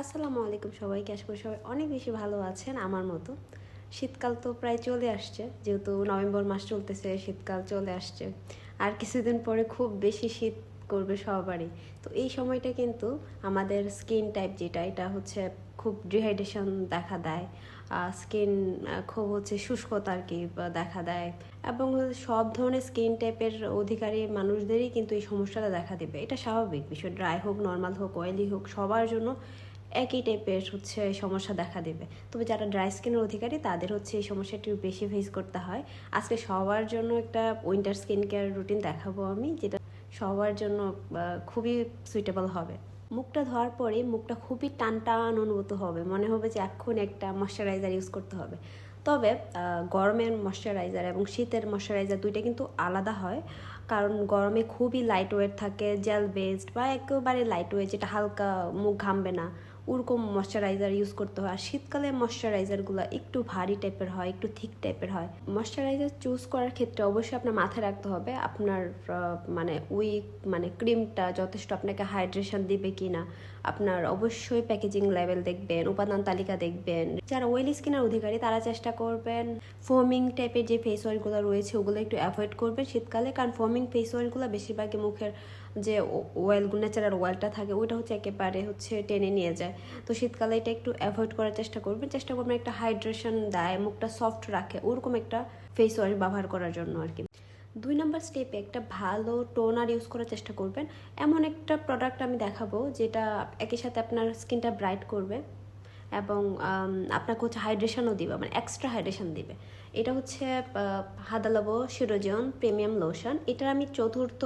আসসালামু আলাইকুম সবাইকে, আশা করি সবাই অনেক বেশি ভালো আছেন আমার মতো। শীতকাল তো প্রায় চলে আসছে, যেহেতু নভেম্বর মাস চলতেছে, শীতকাল চলে আসছে। আর কিছুদিন পরে খুব বেশি শীত করবে সবারই। তো এই সময়টা কিন্তু আমাদের স্কিন টাইপ যেটা, এটা হচ্ছে খুব ডিহাইড্রেশন দেখা দেয়। স্কিন খুব হচ্ছে শুষ্কতা আর কি দেখা দেয়। এবং সব ধরনের স্কিন টাইপের অধিকারী মানুষদেরই কিন্তু এই সমস্যাটা দেখা দেবে। এটা স্বাভাবিক বিষয় ড্রাই হোক নর্মাল হোক অয়েলি হোক, সবার জন্য একই টাইপের হচ্ছে সমস্যা দেখা দেবে। তবে যারা ড্রাই স্কিনের অধিকারী, তাদের হচ্ছে এই সমস্যাটি বেশি ফেস করতে হয়। আজকে সবার জন্য একটা উইন্টার স্কিন কেয়ার রুটিন দেখাবো আমি, যেটা সবার জন্য খুবই সুইটেবল হবে। মুখটা ধোয়ার পরে মুখটা খুবই টান টান অনুভূত হবে। মনে হবে যে এখন একটা ময়শ্চারাইজার ইউজ করতে হবে। তবে গরমের ময়শ্চারাইজার এবং শীতের ময়শ্চারাইজার দুইটা কিন্তু আলাদা হয়। কারণ গরমে খুবই লাইট ওয়েট থাকে জেল বেসড বা একেবারে লাইট ওয়েট যেটা হালকা মুখ ঘামবে না। ওরকম ময়শ্চারাইজার ইউজ করতে হয়। আর শীতকালে ময়শ্চারাইজারগুলো একটু ভারী টাইপের হয়, একটু থিক টাইপের হয়। ময়শ্চারাইজার চুজ করার ক্ষেত্রে অবশ্যই আপনার মাথায় রাখতে হবে আপনার মানে ওই মানে ক্রিমটা যথেষ্ট আপনাকে হাইড্রেশন দিবে কি না আপনার অবশ্যই প্যাকেজিং লেভেল দেখবেন, উপাদান তালিকা দেখবেন। যারা ওয়েলি স্কিনের অধিকারী, তারা চেষ্টা করবেন ফোমিং টাইপের যে ফেস অয়েলগুলো রয়েছে, ওগুলো একটু অ্যাভয়েড করবেন শীতকালে। কারণ ফোমিং ফেস অয়েলগুলো বেশিরভাগই মুখের যে ওয়েলগুলো ন্যাচারাল অয়েলটা থাকে, ওইটা হচ্ছে একেবারে হচ্ছে টেনে নিয়ে যায়। তো শীতকালে এটা একটু অ্যাভয়েড করার চেষ্টা করবেন। চেষ্টা করবেন একটা হাইড্রেশন দেয়, মুখটা সফট রাখে, ওরকম একটা ফেস ওয়াশ ব্যবহার করার জন্য আর কি। দুই নম্বর স্টেপে একটা ভালো টোনার ইউজ করার চেষ্টা করবেন। এমন একটা প্রোডাক্ট আমি দেখাবো যেটা একই সাথে আপনার স্কিনটা ব্রাইট করবে। এবং আপনাকে হচ্ছে হাইড্রেশনও দিবে মানে এক্সট্রা হাইড্রেশন দিবে। এটা হচ্ছে হাদালাবো শিরোজন প্রিমিয়াম লোশন এটার আমি চতুর্থ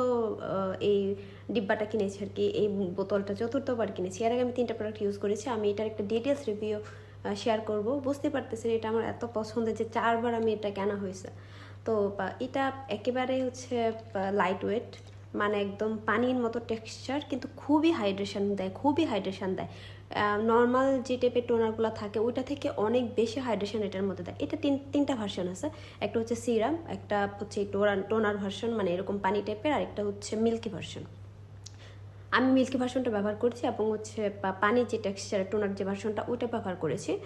এই ডিব্বাটা কিনেছি আর কি, এই বোতলটা চতুর্থবার কিনেছি। এর আগে আমি তিনটা প্রোডাক্ট ইউজ করেছি, আমি এটার একটা ডিটেলস রিভিউ শেয়ার করব। বুঝতে পারতেছেন এটা আমার এত পছন্দের যে চারবার আমি এটা কেনা হয়েছে। তো এটা একেবারে হচ্ছে লাইট ওয়েট মানে একদম পানির মতো টেক্সচার কিন্তু খুবই হাইড্রেশন দেয়, খুবই হাইড্রেশন দেয়। নর্মাল যে টাইপের টোনারগুলো থাকে, ওইটা থেকে অনেক বেশি হাইড্রেশন এটার মধ্যে দেয়। এটা তিন, তিনটা ভার্সন আছে। একটা হচ্ছে সিরাম একটা হচ্ছে টোনার টোনার ভার্সন মানে এরকম পানি টাইপের আর একটা হচ্ছে মিল্কি ভার্সন আমি মিল্কি ভার্সনটা ব্যবহার করছি এবং হচ্ছে পা- পানির যে টেক্সচার টোনার যে ভার্সনটা ওইটা ব্যবহার করেছি।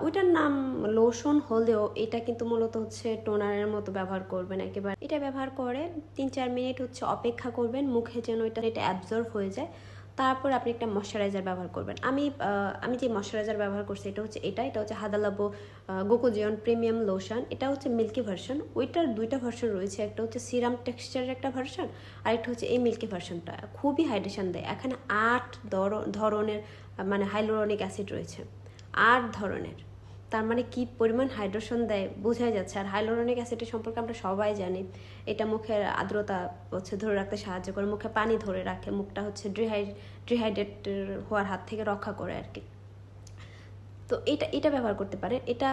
ওইটার নাম লোশন হলেও এটা কিন্তু মূলত হচ্ছে টোনারের মতো ব্যবহার করবেন একেবারে। এটা ব্যবহার করে তিন, চার মিনিট হচ্ছে অপেক্ষা করবেন, মুখে যেন এটা এটা অ্যাবজর্ভ হয়ে যায়। তারপর আপনি একটা ময়শ্চারাইজার ব্যবহার করবেন। আমি আমি যে ময়শ্চারাইজার ব্যবহার করছি, এটা হচ্ছে এটা এটা হচ্ছে হাদালাবো গোকোজিয়ন প্রিমিয়াম লোশন এটা হচ্ছে মিল্কি ভার্সন ওইটার দুইটা ভার্সন রয়েছে, একটা হচ্ছে সিরাম টেক্সচারের একটা ভার্সন আর একটা হচ্ছে এই মিল্কি ভার্সনটা খুবই হাইড্রেশন দেয়। এখানে আট ধর- ধরনের মানে হাইলোরনিক অ্যাসিড রয়েছে। আট ধরনের। তার মানে কি পরিমাণ হাইড্রেশন দেয় বোঝাই যাচ্ছে। আর হাইলোরনিক অ্যাসিডের সম্পর্কে আমরা সবাই জানি। এটা মুখের আর্দ্রতা হচ্ছে ধরে রাখতে সাহায্য করে, মুখে পানি ধরে রাখে, মুখটা হচ্ছে ডিহাইড ডিহাইড্রেট হওয়ার হাত থেকে রক্ষা করে আর কি। তো এটা এটা ব্যবহার করতে পারেন। এটা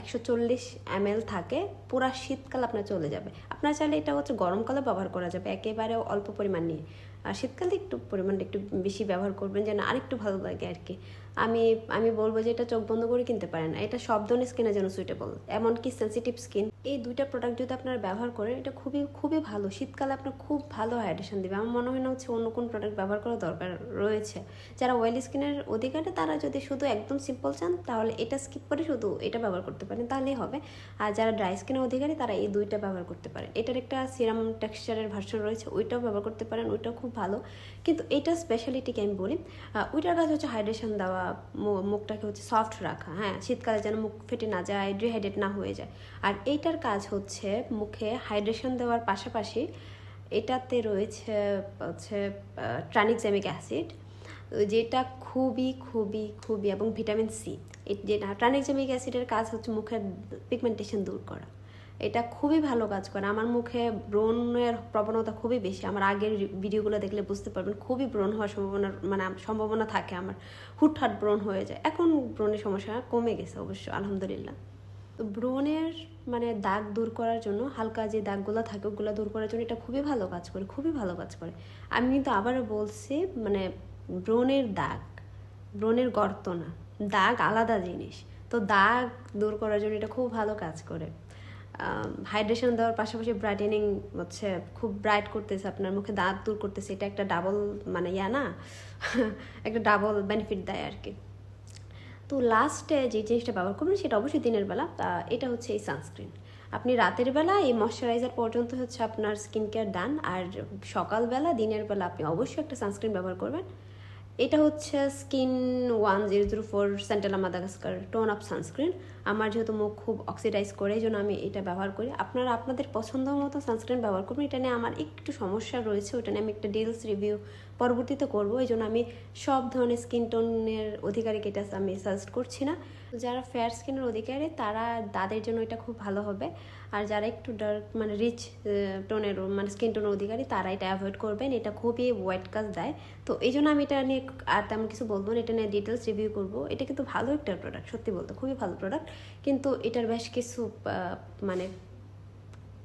একশো চল্লিশ এম এল থাকে, পুরা শীতকাল আপনার চলে যাবে। আপনার চাইলে এটা হচ্ছে গরমকালে ব্যবহার করা যাবে একেবারে অল্প পরিমাণ নিয়ে। আর শীতকালে একটু পরিমাণটা একটু বেশি ব্যবহার করবেন যেন আরেকটু ভালো লাগে আর কি। আমি আমি বলব যে এটা চোখ বন্ধ করে কিনতে পারেন। এটা সব ধরনের স্কিনের জন্য সুইটেবল এমনকি সেন্সিটিভ স্কিন এই দুইটা প্রোডাক্ট যদি আপনারা ব্যবহার করেন, এটা খুবই খুবই ভালো। শীতকালে আপনার খুব ভালো হাইড্রেশন দেবে। আমার মনে হয় না হচ্ছে অন্য কোন প্রোডাক্ট ব্যবহার করা দরকার রয়েছে। যারা অয়েলি স্কিনের অধিকারে, তারা যদি শুধু একদম সিম্পল চান, তাহলে এটা স্কিপ করে শুধু এটা ব্যবহার করতে পারেন। তাহলেই হবে। আর যারা ড্রাই স্কিনের অধিকারী, তারা এই দুইটা ব্যবহার করতে পারেন এটার একটা সিরাম টেক্সচারের ভার্সন রয়েছে, ওইটাও ব্যবহার করতে পারেন, ওইটাও খুব ভালো। কিন্তু এইটার স্পেশালিটিকে আমি বলি ওইটার কাজ হচ্ছে হাইড্রেশন দেওয়া মুখটাকে হচ্ছে সফট রাখা হ্যাঁ? শীতকালে যেন মুখ ফেটে না যায় ডিহাইড্রেট না হয়ে যায়। আর এইটার কাজ হচ্ছে মুখে হাইড্রেশন দেওয়ার পাশাপাশি এটাতে রয়েছে হচ্ছে ট্রানিক্সামিক অ্যাসিড যেটা খুবই খুবই খুবই এবং ভিটামিন সি যেটা ট্রানিক্সামিক অ্যাসিডের কাজ হচ্ছে মুখের পিগমেন্টেশন দূর করা। এটা খুবই ভালো কাজ করে। আমার মুখে ব্রণের প্রবণতা খুবই বেশি। আমার আগের ভিডিওগুলো দেখলে বুঝতে পারবেন, খুবই ব্রণ হওয়ার সম্ভাবনা মানে সম্ভাবনা থাকে আমার। হুটহাট ব্রণ হয়ে যায়। এখন ব্রণের সমস্যা কমে গেছে অবশ্য, আলহামদুলিল্লাহ। তো ব্রণের মানে দাগ দূর করার জন্য, হালকা যে দাগগুলো থাকে, ওগুলো দূর করার জন্য এটা খুবই ভালো কাজ করে, খুবই ভালো কাজ করে। আমি কিন্তু আবারও বলছি মানে ব্রণের দাগ, ব্রণের গর্ত না, দাগ আলাদা জিনিস। তো দাগ দূর করার জন্য এটা খুব ভালো কাজ করে। হাইড্রেশন দেওয়ার পাশাপাশি ব্রাইটেনিং হচ্ছে, খুব ব্রাইট করতেছে, আপনার মুখে দাঁত দূর করতেছে, এটা একটা ডাবল মানে ইয়া না? একটা ডাবল বেনিফিট দেয় আর কি। তো লাস্টে যে জিনিসটা ব্যবহার করবেন, সেটা অবশ্যই দিনের বেলা এটা হচ্ছে এই সানস্ক্রিন আপনি রাতের বেলা এই ময়শ্চারাইজার পর্যন্ত হচ্ছে আপনার স্কিন কেয়ার ডান আর সকালবেলা, দিনের বেলা আপনি অবশ্যই একটা সানস্ক্রিন ব্যবহার করবেন। এটা হচ্ছে skin one zero zero four centella Madagascar tone up sunscreen. আমার যেহেতু মুখ খুব অক্সিডাইজ করে, এই জন্য আমি এটা ব্যবহার করি। আপনারা আপনাদের পছন্দ মতো সানস্ক্রিন ব্যবহার করবেন এটা নিয়ে আমার একটু সমস্যা রয়েছে, ওটা নিয়ে আমি একটা ডিলস রিভিউ পরবর্তীতে করব। এই জন্য আমি সব ধরনের স্কিন টোনের অধিকারিক এটা আমি সাজেস্ট করছি না। যারা ফেয়ার স্কিনের অধিকারী, তারা তাদের জন্য এটা খুব ভালো হবে। আর যারা একটু ডার্ক মানে রিচ টোনের মানে স্কিন টোনের অধিকারী, তারা এটা অ্যাভয়েড করবেন। এটা খুবই হোয়াইট কাজ দেয়। তো এই জন্য আমি এটা নিয়ে আর তেমন কিছু বলব না। এটা নিয়ে ডিটেলস রিভিউ করব। এটা কিন্তু ভালো একটা প্রোডাক্ট সত্যি বলতে খুবই ভালো প্রোডাক্ট কিন্তু এটার বেশ কিছু মানে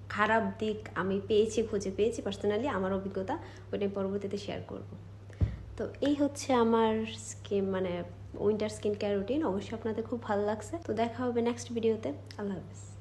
খারাপ দিক আমি পেয়েছি, খুঁজে পেয়েছি পার্সোনালি আমার অভিজ্ঞতা, ওটা পরবর্তীতে শেয়ার করব। তো এই হচ্ছে আমার স্কিম মানে উইন্টার স্কিন কেয়ার রুটিন। অবশ্যই আপনাদের খুব ভালো লাগছে। তো দেখা হবে নেক্সট ভিডিওতে আল্লাহ হাফেজ।